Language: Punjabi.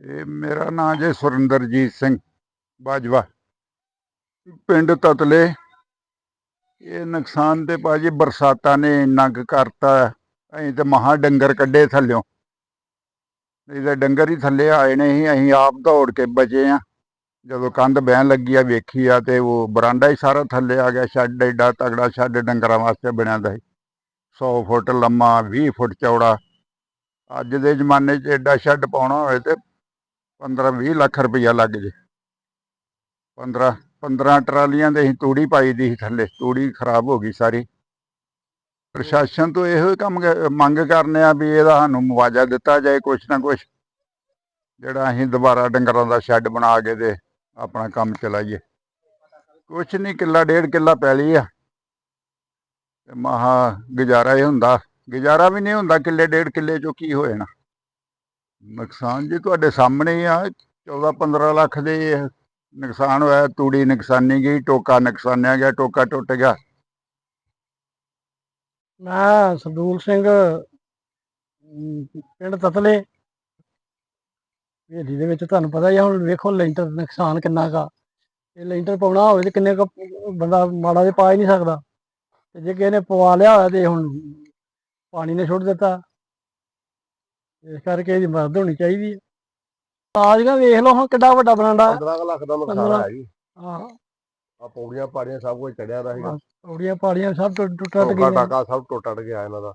ਇਹ ਮੇਰਾ ਨਾਮ ਜੇ ਸੁਰਿੰਦਰਜੀਤ ਸਿੰਘ ਬਾਜਵਾ। ਪਿੰਡ ਤਤਲੇ। ਇਹ ਨੁਕਸਾਨ ਤੇ ਭਾਜੀ ਬਰਸਾਤਾਂ ਨੇ ਇੰਨਾ ਕੁ ਕਰਤਾ। ਅਸੀਂ ਤੇ ਮਹਾ ਡੰਗਰ ਕੱਢੇ ਥੱਲਿਓਂ। ਨਹੀਂ ਤੇ ਡੰਗਰ ਹੀ ਥੱਲੇ ਆਏ ਨੇ ਸੀ ਅਸੀਂ ਆਪ ਦੌੜ ਕੇ ਬਚੇ ਆ। ਜਦੋਂ ਕੰਧ ਬਹਿਣ ਲੱਗੀ ਆ, ਵੇਖੀ ਆ ਤੇ ਉਹ ਬਰਾਂਡਾ ਹੀ ਸਾਰਾ ਥੱਲੇ ਆ ਗਿਆ। ਸ਼ੈੱਡ ਏਡਾ ਤਗੜਾ ਸ਼ੈੱਡ ਡੰਗਰਾਂ ਵਾਸਤੇ ਬਣਿਆ ਦਾ ਸੀ। 100 ਫੁੱਟ ਲੰਮਾ 20 ਫੁੱਟ ਚੌੜਾ। ਅੱਜ ਦੇ ਜ਼ਮਾਨੇ 'ਚ ਏਡਾ ਸ਼ੈੱਡ ਪਾਉਣਾ ਹੋਵੇ ਤੇ 15 20 ਲੱਖ ਰੁਪਈਆ ਲੱਗ ਜੇ। 15 15 ਟਰਾਲੀਆਂ ਦੇ ਅਸੀਂ ਤੂੜੀ ਪਾਈ ਦੀ ਸੀ ਥੱਲੇ। ਤੂੜੀ ਖਰਾਬ ਹੋ ਗਈ ਸਾਰੀ। ਪ੍ਰਸ਼ਾਸਨ ਤੋਂ ਇਹੋ ਹੀ ਕੰਮ ਮੰਗ ਕਰਨੇ ਆ ਵੀ ਇਹਦਾ ਸਾਨੂੰ ਮੁਆਵਜ਼ਾ ਦਿੱਤਾ ਜਾਏ ਕੁਛ ਨਾ ਕੁਛ। ਜਿਹੜਾ ਅਸੀਂ ਦੁਬਾਰਾ ਡੰਗਰਾਂ ਦਾ ਸ਼ੈੱਡ ਬਣਾ ਕੇ ਤੇ ਆਪਣਾ ਕੰਮ ਚਲਾਈਏ। ਕੁਛ ਨਹੀਂ ਕਿੱਲਾ ਡੇਢ ਕਿੱਲਾ ਪੈ ਲਈ ਆ। ਤੇ ਮਹਾ ਗੁਜ਼ਾਰਾ ਹੀ ਹੁੰਦਾ। ਗੁਜ਼ਾਰਾ ਵੀ ਨਹੀਂ ਹੁੰਦਾ ਕਿੱਲੇ ਡੇਢ ਕਿੱਲੇ ਚੋਂ ਕੀ ਹੋ ਜਾਣਾ। ਨੁਕਸਾਨ ਜੀ ਤੁਹਾਡੇ ਸਾਹਮਣੇ ਆ 14 15 ਲੱਖ ਦੇ ਨੁਕਸਾਨ ਹੋਇਆ, ਤੂੜੀ ਨੁਕਸਾਨੀ ਗਈ, ਟੋਕਾ ਨੁਕਸਾਨਿਆ ਗਿਆ, ਟੋਕਾ ਟੁੱਟ ਗਿਆ। ਮੈਂ ਸਰਦੂਲ ਸਿੰਘ ਪਿੰਡ ਤਤਲੇ। ਹਵੇਲੀ ਦੇ ਵਿੱਚ ਤੁਹਾਨੂੰ ਪਤਾ ਹੀ ਆ, ਹੁਣ ਵੇਖੋ ਲੈਂਟਰ ਨੁਕਸਾਨ ਕਿੰਨਾ ਕਾ ਇਹ ਲੈਂਟਰ ਪਾਉਣਾ ਹੋਵੇ ਤੇ ਕਿੰਨੇ ਕੁ ਬੰਦਾ ਮਾੜਾ ਜਿਹਾ ਪਾ ਹੀ ਨਹੀਂ ਸਕਦਾ। ਤੇ ਜੇ ਕਿਸੇ ਨੇ ਪਵਾ ਲਿਆ ਹੋਇਆ ਤੇ ਹੁਣ ਪਾਣੀ ਨੇ ਛੁੱਟ ਦਿੱਤਾ। ਇਸ ਕਰਕੇ ਇਹਦੀ ਮਦਦ ਹੋਣੀ ਚਾਹੀਦੀ ਹੈ। ਤਾਜ਼ਗਾ ਵੇਖ ਲਓ ਹੁਣ ਕਿੱਡਾ ਵੱਡਾ ਬਰਾਂਡਾ। 15 ਕੁ ਲੱਖ ਦਾ ਨੁਕਸਾਨ। ਹੈ ਜੀ। ਆਹ। ਆ ਪੌੜੀਆਂ ਪਾੜੀਆਂ ਸਭ ਕੁਝ ਚੜਿਆ ਦਾ ਸੀਗਾ। ਪੌੜੀਆਂ ਪਾੜੀਆਂ ਸਭ ਟੁੱਟ ਟੁੱਟ ਟੋਕਾ ਗਈਆਂ। ਟਾਕਾ ਸਭ ਟੁੱਟ ਟੱਟ ਗਿਆ ਇਹਨਾਂ ਦਾ।